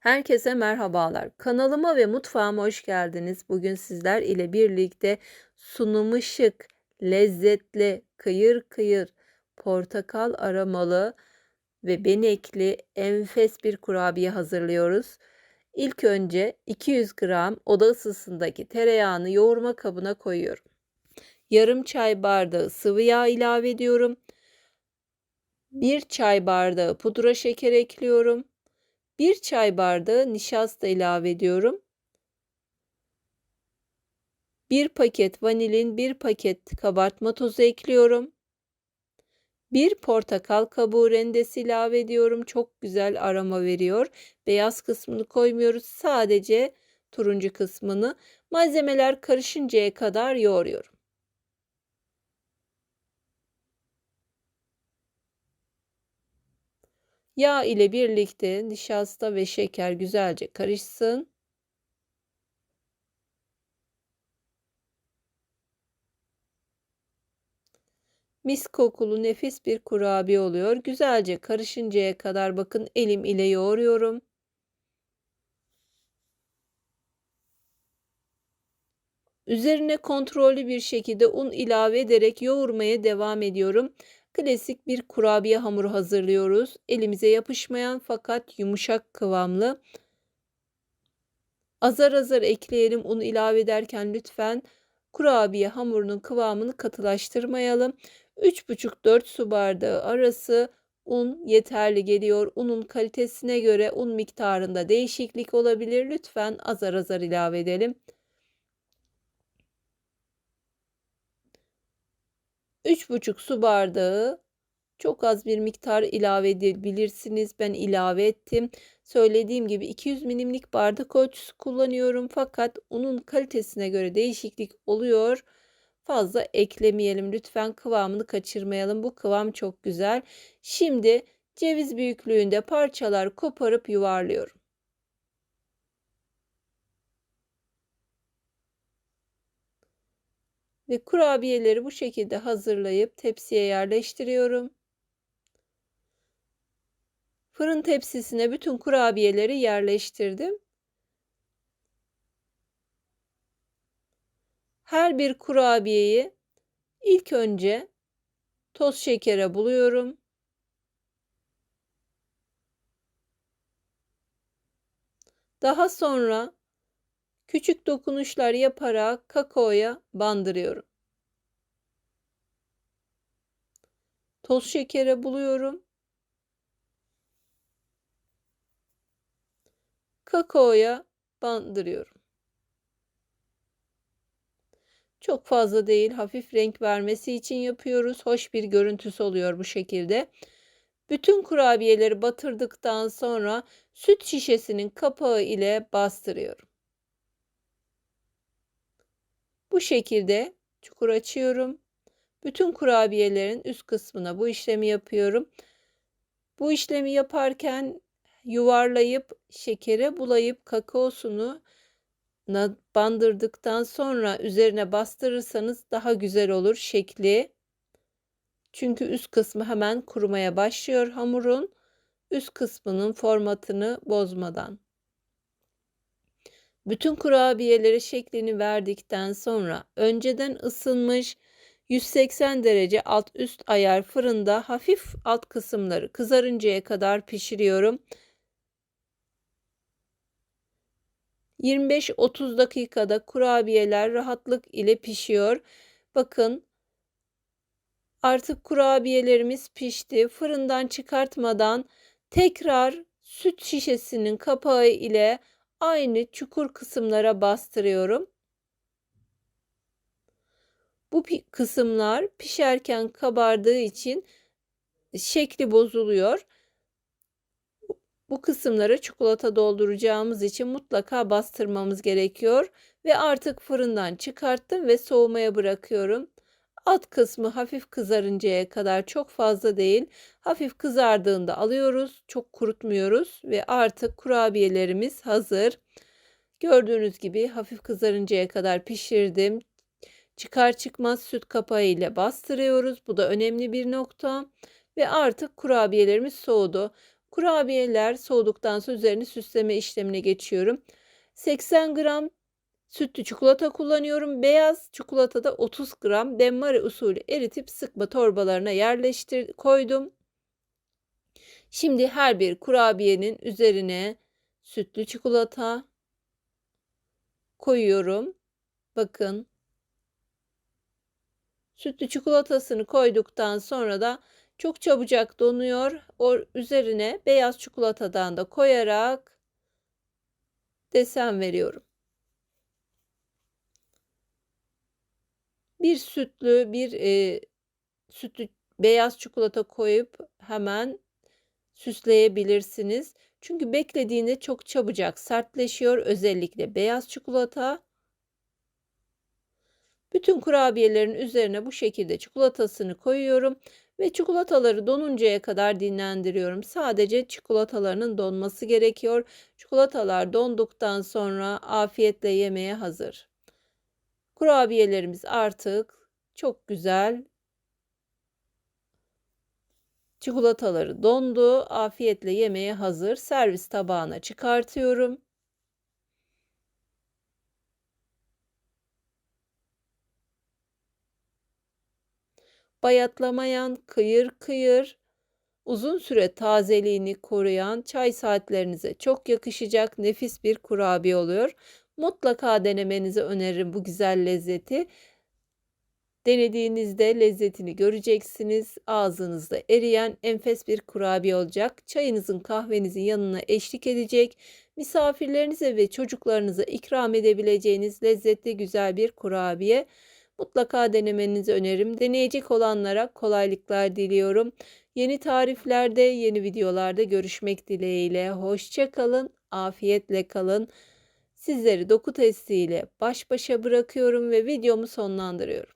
Herkese merhabalar. Kanalıma ve mutfağıma hoş geldiniz. Bugün sizler ile birlikte sunumu şık, lezzetli, kıyır kıyır, portakal aromalı ve benekli enfes bir kurabiye hazırlıyoruz. İlk önce 200 gram oda ısısındaki tereyağını yoğurma kabına koyuyorum. Yarım çay bardağı sıvı yağ ilave ediyorum. 1 çay bardağı pudra şeker ekliyorum. 1 çay bardağı nişasta ilave ediyorum. 1 paket vanilin, 1 paket kabartma tozu ekliyorum. 1 portakal kabuğu rendesi ilave ediyorum. Çok güzel aroma veriyor. Beyaz kısmını koymuyoruz. Sadece turuncu kısmını. Malzemeler karışıncaya kadar yoğuruyorum. Yağ ile birlikte nişasta ve şeker güzelce karışsın. Mis kokulu nefis bir kurabiye oluyor. Güzelce karışıncaya kadar bakın elim ile yoğuruyorum. Üzerine kontrollü bir şekilde un ilave ederek yoğurmaya devam ediyorum. Klasik bir kurabiye hamuru hazırlıyoruz. Elimize yapışmayan fakat yumuşak kıvamlı. Azar azar ekleyelim un ilave ederken lütfen kurabiye hamurunun kıvamını katılaştırmayalım. 3,5-4 su bardağı arası un yeterli geliyor. Unun kalitesine göre un miktarında değişiklik olabilir. Lütfen azar azar ilave edelim. 3,5 su bardağı çok az bir miktar ilave edebilirsiniz. Ben ilave ettim. Söylediğim gibi 200 milimlik bardak ölçüsü kullanıyorum. Fakat unun kalitesine göre değişiklik oluyor. Fazla eklemeyelim. Lütfen kıvamını kaçırmayalım. Bu kıvam çok güzel. Şimdi ceviz büyüklüğünde parçalar koparıp yuvarlıyorum. Ve kurabiyeleri bu şekilde hazırlayıp tepsiye yerleştiriyorum. Fırın tepsisine bütün kurabiyeleri yerleştirdim. Her bir kurabiyeyi ilk önce toz şekere buluyorum. Daha sonra küçük dokunuşlar yaparak kakaoya bandırıyorum. Toz şekere buluyorum. Kakaoya bandırıyorum. Çok fazla değil, hafif renk vermesi için yapıyoruz. Hoş bir görüntüsü oluyor bu şekilde. Bütün kurabiyeleri batırdıktan sonra süt şişesinin kapağı ile bastırıyorum. Bu şekilde çukur açıyorum. Bütün kurabiyelerin üst kısmına bu işlemi yapıyorum. Bu işlemi yaparken yuvarlayıp şekere bulayıp kakaosunu bandırdıktan sonra üzerine bastırırsanız daha güzel olur şekli. Çünkü üst kısmı hemen kurumaya başlıyor hamurun. Üst kısmının formatını bozmadan. Bütün kurabiyeleri şeklini verdikten sonra önceden ısınmış 180 derece alt üst ayar fırında hafif alt kısımları kızarıncaya kadar pişiriyorum. 25-30 dakikada kurabiyeler rahatlık ile pişiyor. Bakın artık kurabiyelerimiz pişti. Fırından çıkartmadan tekrar süt şişesinin kapağı ile aynı çukur kısımlara bastırıyorum. Bu kısımlar pişerken kabardığı için şekli bozuluyor. Bu kısımlara çikolata dolduracağımız için mutlaka bastırmamız gerekiyor. Ve artık fırından çıkarttım ve soğumaya bırakıyorum. Alt kısmı hafif kızarıncaya kadar çok fazla değil. Hafif kızardığında alıyoruz. Çok kurutmuyoruz ve artık kurabiyelerimiz hazır. Gördüğünüz gibi hafif kızarıncaya kadar pişirdim. Çıkar çıkmaz süt kapağı ile bastırıyoruz. Bu da önemli bir nokta. Ve artık kurabiyelerimiz soğudu. Kurabiyeler soğuduktan sonra üzerini süsleme işlemine geçiyorum. 80 gram sütlü çikolata kullanıyorum. Beyaz çikolatada 30 gram benmari usulü eritip sıkma torbalarına yerleştir koydum. Şimdi her bir kurabiyenin üzerine sütlü çikolata koyuyorum. Bakın. Sütlü çikolatasını koyduktan sonra da çok çabucak donuyor. O üzerine beyaz çikolatadan da koyarak desen veriyorum. Bir sütlü, bir e, sütlü beyaz çikolata koyup hemen süsleyebilirsiniz. Çünkü beklediğinde çok çabucak sertleşiyor. Özellikle beyaz çikolata. Bütün kurabiyelerin üzerine bu şekilde çikolatasını koyuyorum ve çikolataları donuncaya kadar dinlendiriyorum. Sadece çikolatalarının donması gerekiyor. Çikolatalar donduktan sonra afiyetle yemeye hazır. Kurabiyelerimiz artık çok güzel Çikolataları dondu. Afiyetle yemeye hazır. Servis tabağına çıkartıyorum. Bayatlamayan, kıyır kıyır, uzun süre tazeliğini koruyan çay saatlerinize çok yakışacak nefis bir kurabiye oluyor. Mutlaka denemenizi öneririm bu güzel lezzeti. Denediğinizde lezzetini göreceksiniz. Ağzınızda eriyen enfes bir kurabiye olacak. Çayınızın kahvenizin yanına eşlik edecek. Misafirlerinize ve çocuklarınıza ikram edebileceğiniz lezzetli güzel bir kurabiye. Mutlaka denemenizi öneririm. Deneyecek olanlara kolaylıklar diliyorum. Yeni tariflerde, yeni videolarda görüşmek dileğiyle. Hoşça kalın, afiyetle kalın. Sizleri doku testiyle baş başa bırakıyorum ve videomu sonlandırıyorum.